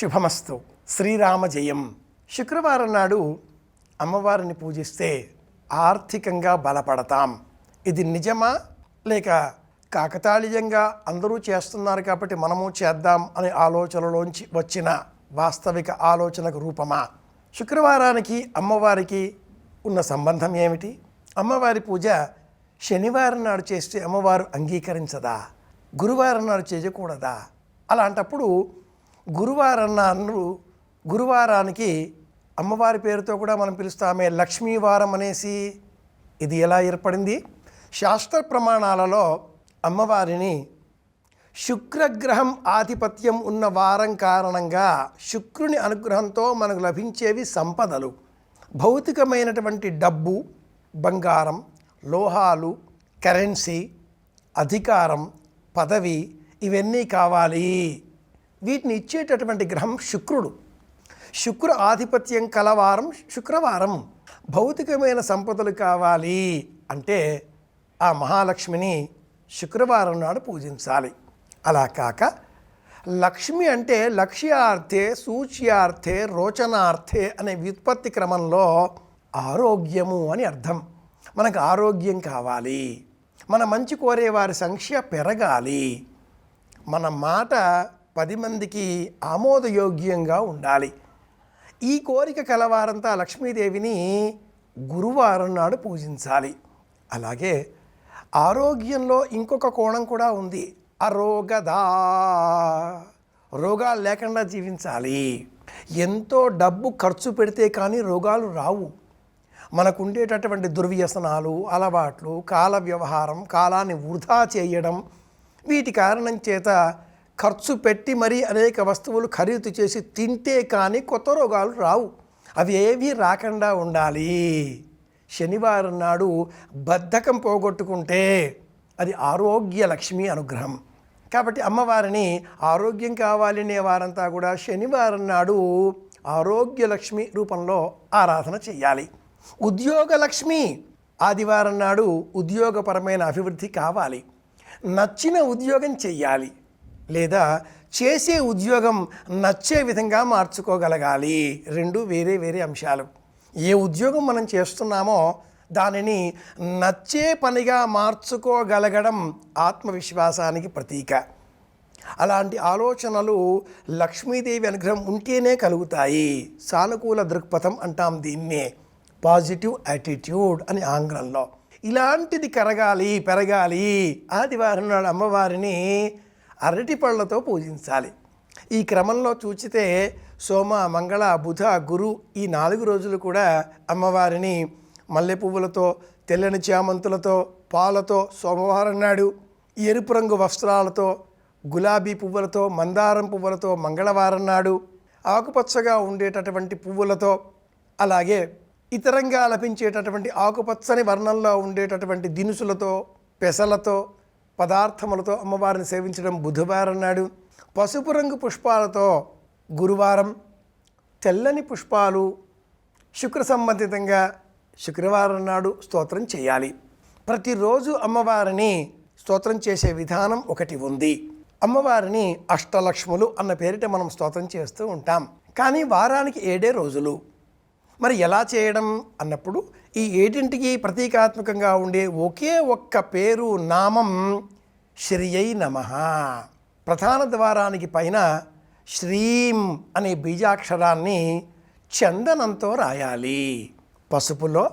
శుభమస్తు. శ్రీరామ జయం. శుక్రవారం నాడు అమ్మవారిని పూజిస్తే ఆర్థికంగా బలపడతాం. ఇది నిజమా? లేక కాకతాళీయంగా అందరూ చేస్తున్నారు కాబట్టి మనము చేద్దాం అనే ఆలోచనలోంచి వచ్చిన వాస్తవిక ఆలోచనకు రూపమా? శుక్రవారానికి అమ్మవారికి ఉన్న సంబంధం ఏమిటి? అమ్మవారి పూజ శనివారం నాడు చేస్తే అమ్మవారు అంగీకరించదా? గురువారం నాడు చేయకూడదా? అలాంటప్పుడు గురువారం నాడు గురువారానికి అమ్మవారి పేరుతో కూడా మనం పిలుస్తామే లక్ష్మీవారం అనేసి. ఇది ఎలా ఏర్పడింది? శాస్త్ర ప్రమాణాలలో అమ్మవారిని శుక్రగ్రహం ఆధిపత్యం ఉన్న వారం కారణంగా శుక్రుని అనుగ్రహంతో మనకు లభించేవి సంపదలు. భౌతికమైనటువంటి డబ్బు బంగారం లోహాలు కరెన్సీ అధికారం పదవి ఇవన్నీ కావాలి. వీటిని ఇచ్చేటటువంటి గ్రహం శుక్రుడు. శుక్ర ఆధిపత్యం కలవారం శుక్రవారం. భౌతికమైన సంపదలు కావాలి అంటే ఆ మహాలక్ష్మిని శుక్రవారం నాడు పూజించాలి. అలా కాక లక్ష్మి అంటే లక్ష్యార్థే సూచ్యార్థే రోచనార్థే అనే వ్యుత్పత్తి క్రమంలో ఆరోగ్యము అని అర్థం. మనకు ఆరోగ్యం కావాలి. మన మంచి కోరే వారి సంఖ్య పెరగాలి. మన మాట పది మందికి ఆమోదయోగ్యంగా ఉండాలి. ఈ కోరిక కలవారంతా లక్ష్మీదేవిని గురువారం నాడు పూజించాలి. అలాగే ఆరోగ్యంలో ఇంకొక కోణం కూడా ఉంది. అరోగదా. రోగాలు లేకుండా జీవించాలి. ఎంతో డబ్బు ఖర్చు పెడితే కానీ రోగాలు రావు. మనకు ఉండేటటువంటి దుర్వ్యసనాలు అలవాట్లు కాల వ్యవహారం కాలాన్ని వృధా చేయడం వీటి కారణం చేత ఖర్చు పెట్టి మరీ అనేక వస్తువులు ఖరీదు చేసి తింటే కానీ కొత్త రోగాలు రావు. అవి ఏవి రాకుండా ఉండాలి. శనివారం నాడు బద్ధకం పోగొట్టుకుంటే అది ఆరోగ్య లక్ష్మి అనుగ్రహం. కాబట్టి అమ్మవారిని ఆరోగ్యం కావాలనే వారంతా కూడా శనివారం నాడు ఆరోగ్య లక్ష్మి రూపంలో ఆరాధన చేయాలి. ఉద్యోగ లక్ష్మి ఆదివారం నాడు ఉద్యోగపరమైన అభివృద్ధి కావాలి. నచ్చిన ఉద్యోగం చెయ్యాలి లేదా చేసే ఉద్యోగం నచ్చే విధంగా మార్చుకోగలగాలి. రెండు వేరే వేరే అంశాలు. ఏ ఉద్యోగం మనం చేస్తున్నామో దానిని నచ్చే పనిగా మార్చుకోగలగడం ఆత్మవిశ్వాసానికి ప్రతీక. అలాంటి ఆలోచనలు లక్ష్మీదేవి అనుగ్రహం ఉంటేనే కలుగుతాయి. సానుకూల దృక్పథం అంటాం దీన్నే. పాజిటివ్ యాటిట్యూడ్ అని ఆంగ్లంలో. ఇలాంటిది కరగాలి పెరగాలి. ఆదివారం నాడు అమ్మవారిని అరటి పళ్ళతో పూజించాలి. ఈ క్రమంలో చూచితే సోమ మంగళ బుధ గురు ఈ నాలుగు రోజులు కూడా అమ్మవారిని మల్లె పువ్వులతో తెల్లని చామంతులతో పాలతో సోమవారం నాడు ఎరుపు రంగు వస్త్రాలతో గులాబీ పువ్వులతో మందారం పువ్వులతో మంగళవారం నాడు ఆకుపచ్చగా ఉండేటటువంటి పువ్వులతో అలాగే ఇతరంగా లభించేటటువంటి ఆకుపచ్చని వర్ణంలో ఉండేటటువంటి దినుసులతో పెసలతో పదార్థములతో అమ్మవారిని సేవించడం బుధవారం నాడు. పసుపు రంగు పుష్పాలతో గురువారం తెల్లని పుష్పాలు శుక్ర సంబంధితంగా శుక్రవారం నాడు స్తోత్రం చేయాలి. ప్రతిరోజు అమ్మవారిని స్తోత్రం చేసే విధానం ఒకటి ఉంది. అమ్మవారిని అష్టలక్ష్ములు అన్న పేరిట మనం స్తోత్రం చేస్తూ ఉంటాం. కానీ వారానికి ఏడే రోజులు. మరి ఎలా చేయడం అన్నప్పుడు ఈ ఏడింటికి ప్రతీకాత్మకంగా ఉండే ఒకే ఒక్క పేరు నామం శ్రీయై నమ. ప్రధాన ద్వారానికి పైన శ్రీం అనే బీజాక్షరాన్ని చందనంతో రాయాలి. పసుపులో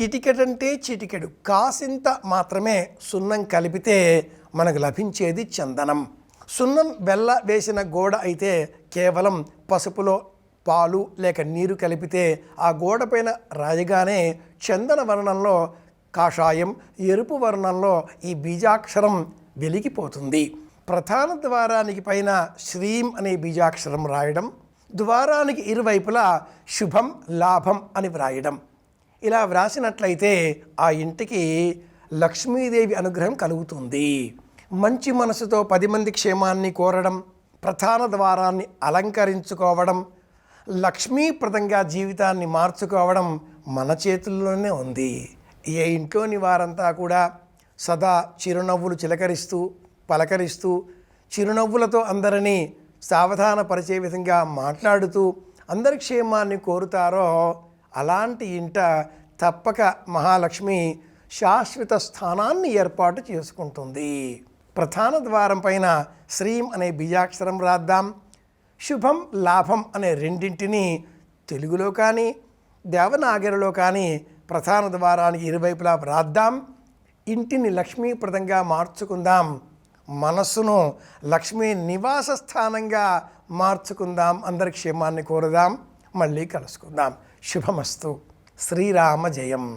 చిటికెడంటే చిటికెడు కాసింత మాత్రమే సున్నం కలిపితే మనకు లభించేది చందనం. సున్నం బెల్ల వేసిన గోడ అయితే కేవలం పసుపులో పాలు లేక నీరు కలిపితే ఆ గోడపైన రాయగానే చందన వర్ణంలో కాషాయం ఎరుపు వర్ణంలో ఈ బీజాక్షరం వెలిగిపోతుంది. ప్రధాన ద్వారానికి పైన శ్రీం అనే బీజాక్షరం రాయడం ద్వారానికి ఇరువైపులా శుభం లాభం అని వ్రాయడం. ఇలా వ్రాసినట్లయితే ఆ ఇంటికి లక్ష్మీదేవి అనుగ్రహం కలుగుతుంది. మంచి మనసుతో పది మంది క్షేమాన్ని కోరడం ప్రధాన ద్వారాన్ని అలంకరించుకోవడం లక్ష్మీప్రదంగా జీవితాన్ని మార్చుకోవడం మన చేతుల్లోనే ఉంది. ఏ ఇంట్లోని వారంతా కూడా సదా చిరునవ్వులు చిలకరిస్తూ పలకరిస్తూ చిరునవ్వులతో అందరినీ సావధానపరిచే విధంగా మాట్లాడుతూ అందరి క్షేమాన్ని కోరుతారో అలాంటి ఇంట తప్పక మహాలక్ష్మి శాశ్వత స్థానాన్ని ఏర్పాటు చేసుకుంటుంది. ప్రధాన ద్వారం పైన శ్రీం అనే బీజాక్షరం రాద్దాం. శుభం లాభం అనే రెండింటిని తెలుగులో కానీ దేవనాగరిలో కానీ ప్రధాన ద్వారానికి ఇరువైపులా వ్రాద్దాం. ఇంటిని లక్ష్మీప్రదంగా మార్చుకుందాం. మనస్సును లక్ష్మీ నివాస స్థానంగా మార్చుకుందాం. అందరి క్షేమాన్ని కోరుదాం. మళ్ళీ కలుసుకుందాం. శుభమస్తు. శ్రీరామ జయం